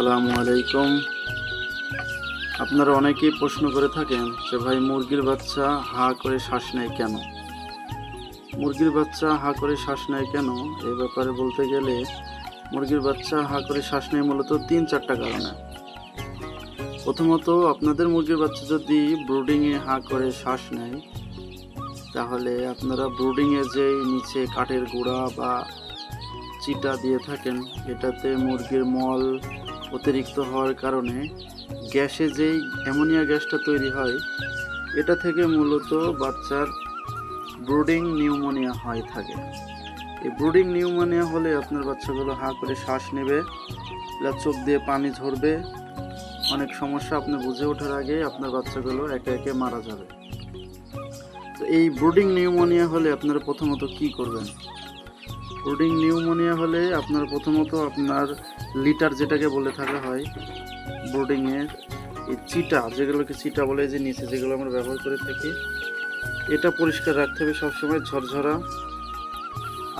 আসসালামু আলাইকুম। আপনারা অনেকেই প্রশ্ন করে থাকেন যে ভাই মুরগির বাচ্চা হা করে শ্বাস নেয় কেন? মুরগির বাচ্চা হা করে শ্বাস নেয় কেন? এই ব্যাপারে বলতে গেলে মুরগির বাচ্চা হা করে শ্বাস নেয় মূলত তিন চারটা কারণে। প্রথমত, আপনাদের মুরগির বাচ্চা যদি ব্রুডিংয়ে হা করে শ্বাস নেয়, তাহলে আপনারা ব্রুডিংয়ে যে নিচে কাঠের গুঁড়া বা চিটা দিয়ে থাকেন, এটাতে মুরগির মল অতিরিক্ত হওয়ার কারণে গ্যাসে যেই অ্যামোনিয়া গ্যাসটা তৈরি হয়, এটা থেকে মূলত বাচ্চার ব্রুডিং নিউমোনিয়া হয় থাকে। এই ব্রুডিং নিউমোনিয়া হলে আপনার বাচ্চাগুলো হা করে শ্বাস নেবে প্লাস চোখ দিয়ে পানি ঝরবে। অনেক সমস্যা আপনি বুঝে ওঠার আগে আপনার বাচ্চাগুলো একে একে মারা যাবে। তো এই ব্রুডিং নিউমোনিয়া হলে আপনারা প্রথমত কি করবেন? ব্রুডিং নিউমোনিয়া হলে আপনার প্রথমত আপনার লিটার যেটাকে বলে থাকা হয় ব্রুডিংয়ের এই চিটা, যেগুলোকে চিটা বলে যে নিচে যেগুলো আমরা ব্যবহার করে থাকি, এটা পরিষ্কার রাখতে হবে সবসময় ঝরঝরা।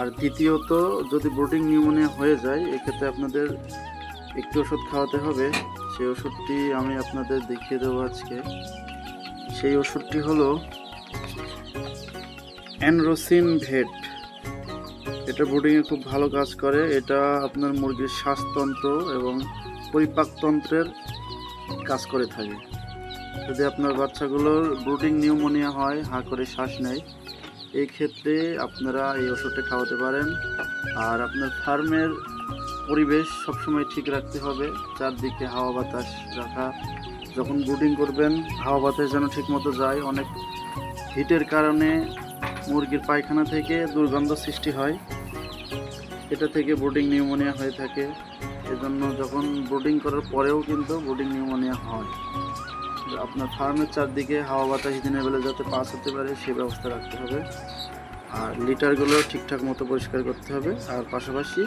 আর দ্বিতীয়ত, যদি ব্রুডিং নিউমোনিয়া হয়ে যায়, এক্ষেত্রে আপনাদের একটু ওষুধ খাওয়াতে হবে। সেই ওষুধটি আমি আপনাদের দেখিয়ে দেবো আজকে। সেই ওষুধটি হলো অ্যানরোসিন ভেট। এটা ব্রুডিংয়ে খুব ভালো কাজ করে। এটা আপনার মুরগির শ্বাসতন্ত্র এবং পরিপাকতন্ত্রের কাজ করে থাকে। যদি আপনার বাচ্চাগুলোর ব্রুডিং নিউমোনিয়া হয়, হা করে শ্বাস নেয়, এই ক্ষেত্রে আপনারা এই ওষুধটা খাওয়াতে পারেন। আর আপনার ফার্মের পরিবেশ সবসময় ঠিক রাখতে হবে। চারদিকে হাওয়া বাতাস রাখা। যখন ব্রুডিং করবেন, হাওয়া বাতাস যেন ঠিকমতো যায়। অনেক হিটের কারণে মুরগির পায়খানা থেকে দুর্গন্ধ সৃষ্টি হয়। এটা থেকে ব্রুডিং নিউমোনিয়া হয়ে থাকে। এজন্য যখন ব্রুডিং করার পরেও কিন্তু ব্রুডিং নিউমোনিয়া হয়। আপনার ফার্মের চারদিকে হাওয়া বাতাস দিনের বেলা যাতে পাস হতে পারে, সে ব্যবস্থা রাখতে হবে। আর লিটারগুলো ঠিকঠাক মতো পরিষ্কার করতে হবে। আর পাশাপাশি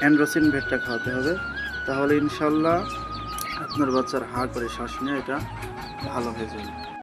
অ্যান্ড্রোসিন ভেটটা খাওয়াতে হবে। তাহলে ইনশাল্লাহ আপনার বাচ্চার হা করে শ্বাস নিয়ে এটা ভালো হয়ে যাবে।